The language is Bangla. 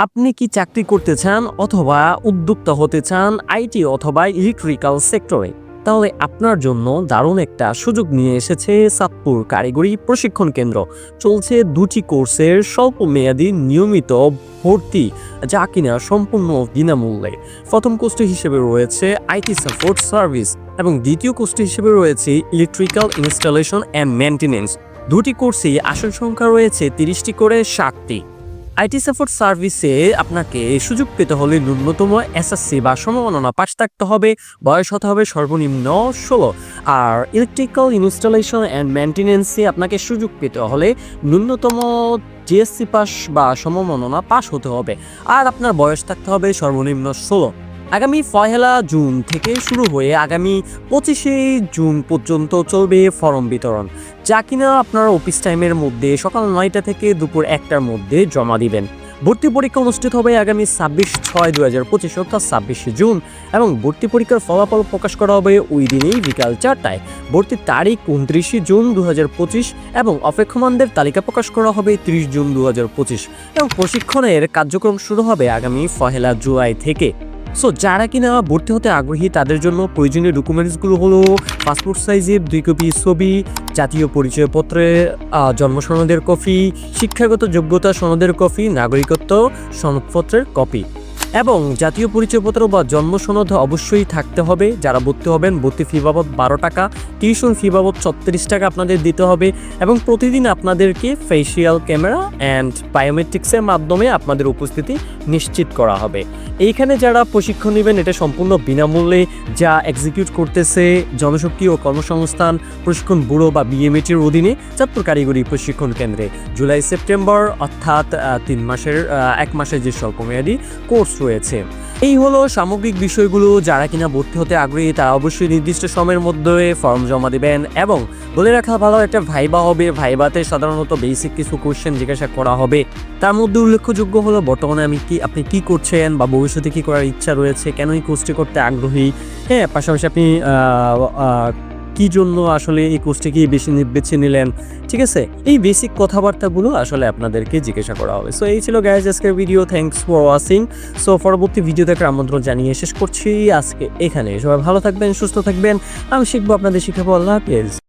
আপনি কি চাকরি করতে চান অথবা উদ্যোক্তা হতে চান আইটি অথবা ইলেকট্রিক্যাল সেক্টরে? তাহলে আপনার জন্য দারুণ একটা সুযোগ নিয়ে এসেছে সাতপুর কারিগরি প্রশিক্ষণ কেন্দ্র। চলছে দুটি কোর্সের স্বল্প মেয়াদী নিয়মিত ভর্তি, যা কিনা সম্পূর্ণ বিনামূল্যে। প্রথম কোর্সটি হিসেবে রয়েছে আইটি সাপোর্ট সার্ভিস এবং দ্বিতীয় কোর্সটি হিসেবে রয়েছে ইলেকট্রিক্যাল ইনস্টলেশন অ্যান্ড মেনটেনেন্স দুটি কোর্সেই আসন সংখ্যা রয়েছে তিরিশটি করে ষাটটি আইটি সাপোর্ট সার্ভিসে আপনাকে সুযোগ পেতে হলে ন্যূনতম এসএসসি বা সম্ভাবনা পাশ থাকতে হবে। বয়স হতে হবে সর্বনিম্ন ষোলো। আর ইলেকট্রিক্যাল ইনস্টলেশন অ্যান্ড মেনটেনেন্সে আপনাকে সুযোগ পেতে হলে ন্যূনতম জিএসসি পাস বা সমমাননা পাশ হতে হবে। আর আপনার বয়স থাকতে হবে সর্বনিম্ন ষোলো। আগামী পহেলা জুন থেকে শুরু হয়ে আগামী পঁচিশে জুন পর্যন্ত চলবে ফর্ম বিতরণ। যা কিনা আপনারা অফিস টাইমের মধ্যে সকাল নয়টা থেকে দুপুর একটার মধ্যে জমা দিবেন। ভর্তি পরীক্ষা অনুষ্ঠিত হবে আগামী ছাব্বিশ ছয় দু হাজার পঁচিশ, অর্থাৎ ছাব্বিশে জুন, এবং ভর্তি পরীক্ষার ফলাফল প্রকাশ করা হবে ওই দিনেই বিকাল চারটায়। ভর্তির তারিখ উনত্রিশে জুন দু হাজার পঁচিশ, এবং অপেক্ষমানদের তালিকা প্রকাশ করা হবে ত্রিশ জুন দু হাজার পঁচিশ, এবং প্রশিক্ষণের কার্যক্রম শুরু হবে আগামী পহেলা জুলাই থেকে। সো যারা কিনা ভর্তি হতে আগ্রহী, তাদের জন্য প্রয়োজনীয় ডকুমেন্টসগুলো হলো পাসপোর্ট সাইজের দুই কপি ছবি, জাতীয় পরিচয়পত্রে জন্ম সনদের কপি শিক্ষাগত যোগ্যতা সনদের কপি নাগরিকত্ব সনদপত্রের কপি এবং জাতীয় পরিচয়পত্র বা জন্ম সনদ অবশ্যই থাকতে হবে। যারা ভর্তি হবেন, ভর্তি ফি বাবদ বারো টাকা টিউশন ফি বাবদ ছত্রিশ টাকা আপনাদের দিতে হবে এবং প্রতিদিন আপনাদেরকে ফেসিয়াল ক্যামেরা অ্যান্ড বায়োমেট্রিক্সের মাধ্যমে আপনাদের উপস্থিতি নিশ্চিত করা হবে। এইখানে যারা প্রশিক্ষণ নেবেন, এটা সম্পূর্ণ বিনামূল্যে যা এক্সিকিউট করতেছে জনশক্তি ও কর্মসংস্থান, প্রশিক্ষণ ব্যুরো বা বিএমএটির অধীনে চাঁদপুর কারিগরি প্রশিক্ষণ কেন্দ্রে। জুলাই সেপ্টেম্বর অর্থাৎ তিন মাসের এক মাসের যে স্বল্পমেয়াদী কোর্স রয়েছে। এই হলো সামগ্রিক বিষয়গুলো, যারা কিনা ভর্তি হতে আগ্রহী, তারা অবশ্যই নির্দিষ্ট সময়ের মধ্যে ফর্ম জমা দিবেন এবং বলে রাখা ভালো, একটা ভাইবা হবে। ভাইবাতে সাধারণত বেসিক কিছু কোশ্চেন জিজ্ঞাসা করা হবে। তার মধ্যে উল্লেখযোগ্য হলো, বর্তমানে আমি কি, আপনি কি করছেন বা ভবিষ্যতে কি করার ইচ্ছা রয়েছে? কেন এই কোর্সটি করতে আগ্রহী? হ্যাঁ পাশাপাশি আপনি কি জন্য আসলে এই কোর্সটিকে বেশি বেছে নিলেন? ঠিক আছে? এই বেসিক কথাবার্তাগুলো আসলে আপনাদেরকে জিজ্ঞাসা করা হবে। সো এই ছিল গ্যাস আজকের video thanks for watching so পরবর্তী ভিডিও দেখার আমন্ত্রণ জানিয়ে শেষ করছি। আজকে এখানে সবাই ভালো থাকবেন, সুস্থ থাকবেন। আমি শিখব আপনাদের শিখাবো আল্লাহ হাফেজ।